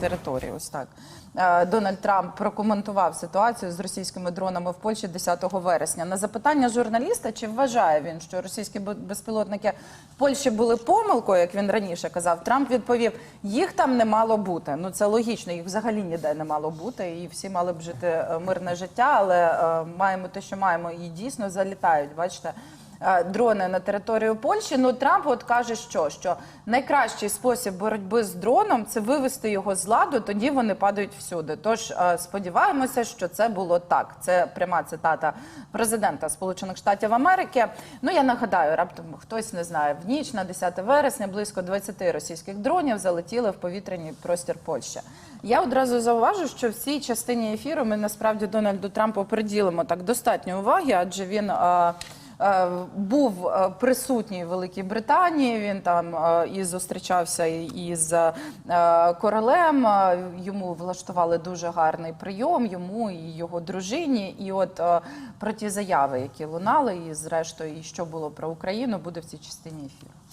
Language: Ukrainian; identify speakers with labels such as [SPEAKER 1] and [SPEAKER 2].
[SPEAKER 1] території. Ось так Е, Дональд Трамп прокоментував ситуацію з російськими дронами в Польщі 10 вересня. На запитання журналіста, чи вважає він, що російські безпілотники в Польщі були помилкою, як він раніше казав, Трамп відповів: їх там не мало бути. Ну це логічно, їх взагалі ніде не мало бути, і всі мали б жити е, мирне життя, але е, маємо те, що маємо, і дійсно залітають. Бачите. Е, Дрони на територію Польщі. Ну Трамп от каже, що, що найкращий спосіб боротьби з дроном це вивести його з ладу, тоді вони падають всюди. Тож е, сподіваємося, що це було так. Це пряма цитата президента Сполучених Штатів Америки. Ну я нагадаю, раптом хтось не знає, в ніч на 10 вересня близько 20 російських дронів залетіли в повітряний простір Польщі. Я одразу зауважу, що в цій частині ефіру ми насправді Дональду Трампу приділимо так достатньо уваги, адже він. е, е, Був е, присутній в Великій Британії. Він там е, і зустрічався із е, королем. Е, Йому влаштували дуже гарний прийом. Йому і його дружині. І от е, про ті заяви, які лунали, і зрештою, і що було про Україну, буде в цій частині ефіру.